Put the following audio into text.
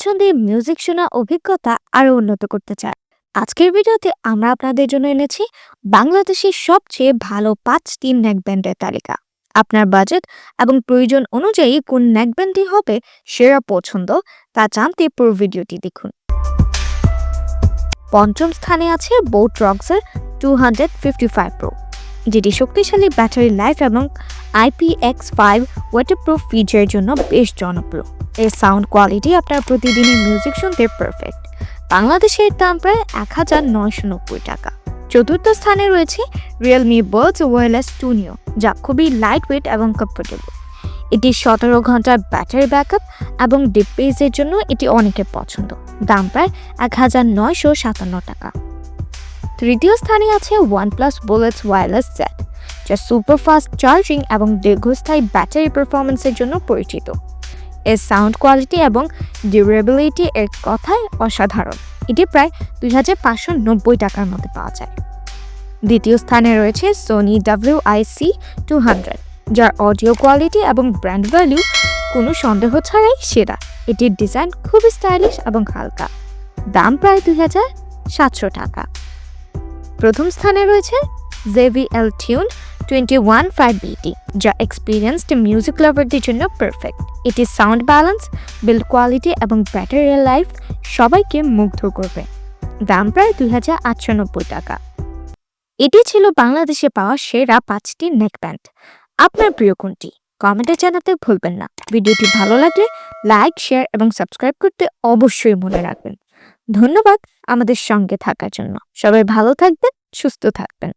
পছন্দের মিউজিক শোনা অভিজ্ঞতা আরও উন্নত করতে চায়। আজকের ভিডিওতে আমরা আপনাদের জন্য এনেছি বাংলাদেশের সবচেয়ে ভালো পাঁচটি নেক ব্যান্ডের তালিকা। আপনার বাজেট এবং প্রয়োজন অনুযায়ী কোন নেক ব্যান্ডটি হবে সেরা পছন্দ তা জানতে পুরো ভিডিওটি দেখুন। পঞ্চম স্থানে আছে boat রক্সের two hundred fifty five pro যেটি শক্তিশালী ব্যাটারি লাইফ এবং আইপিএক্স ফাইভ ওয়াটারপ্রুফ ফিচারের জন্য বেশ জনপ্রিয়। এর সাউন্ড কোয়ালিটি আপনার প্রতিদিনের মিউজিক শুনতে পারফেক্ট বাংলাদেশের দাম প্রায় এক হাজার নয়শো নব্বই টাকা। চতুর্থ স্থানে রয়েছে রিয়েলমি বার্ডস ওয়ারলেস টুনিও যা খুবই লাইট ওয়েট এবং কমফোর্টেবল এটি সতেরো ঘণ্টার ব্যাটারি ব্যাকআপ এবং ডিপ জন্য এটি অনেকের পছন্দ। দাম প্রায় এক হাজার নয়শো সাতান্ন টাকা। তৃতীয় স্থানে আছে ওয়ানপ্লাস বুলেটস ওয়্যারলেস সেট যা সুপারফাস্ট চার্জিং এবং দীর্ঘস্থায়ী ব্যাটারি পারফরমেন্সের জন্য পরিচিত। এর সাউন্ড কোয়ালিটি এবং ডিউরেবিলিটি এর কথাই অসাধারণ। এটি প্রায় দুই হাজার পাঁচশো নব্বই টাকার মধ্যে পাওয়া যায়। দ্বিতীয় স্থানে রয়েছে Sony W I C two hundred যার অডিও কোয়ালিটি এবং ব্র্যান্ড ভ্যালু কোনো সন্দেহ ছাড়াই সেরা। এটির ডিজাইন খুবই স্টাইলিশ এবং হালকা। দাম প্রায় দুই হাজার সাতশো টাকা। প্রথম স্থানে রয়েছে JBL Tune twenty one five BT যা এক্সপিরিয়েন্সড মিউজিক লাভারদের জন্য পারফেক্ট এটি সাউন্ড ব্যালেন্স বিল্ড কোয়ালিটি এবং ব্যাটারি লাইফ সবাইকে মুগ্ধ করবে। দাম প্রায় দুই হাজার আটশো নব্বই টাকা। এটি ছিল বাংলাদেশে পাওয়া সেরা পাঁচটি নেক ব্যান্ড আপনার প্রিয় কোনটি? কমেন্টে জানাতে ভুলবেন না। ভিডিওটি ভালো লাগলে লাইক শেয়ার এবং সাবস্ক্রাইব করতে অবশ্যই মনে রাখবেন। ধন্যবাদ আমাদের সঙ্গে থাকার জন্য। সবাই ভালো থাকবেন, সুস্থ থাকবেন।